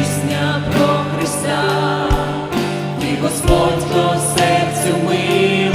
Пісня про Христа, і Господь по серцю ми.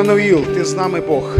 Еммануїл, ти з нами Бог.